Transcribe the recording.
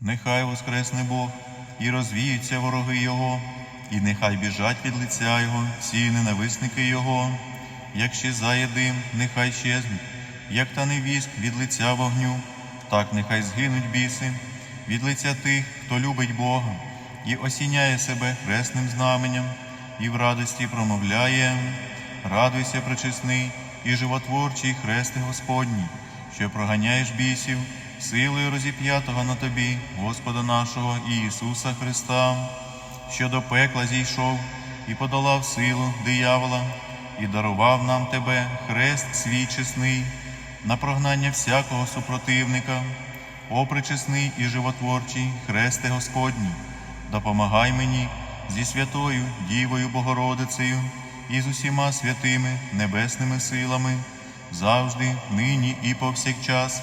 Нехай воскресне Бог і розвіються вороги Його, і нехай біжать від лиця Його всі ненависники Його, як щезає дим, нехай щезнуть, як тане віск від лиця вогню, так нехай згинуть біси від лиця тих, хто любить Бога, і осіняє себе хресним знаменем, і в радості промовляє. Радуйся, пречесний і животворчий хресте Господній, що проганяєш бісів силою розіп'ятого на тобі, Господа нашого Ісуса Христа, що до пекла зійшов і подолав силу диявола, і дарував нам тебе хрест свій чесний, на прогнання всякого супротивника, о пречесний і животворчий хресте Господній, допомагай мені зі святою Дівою Богородицею і з усіма святими небесними силами, завжди, нині і повсякчас,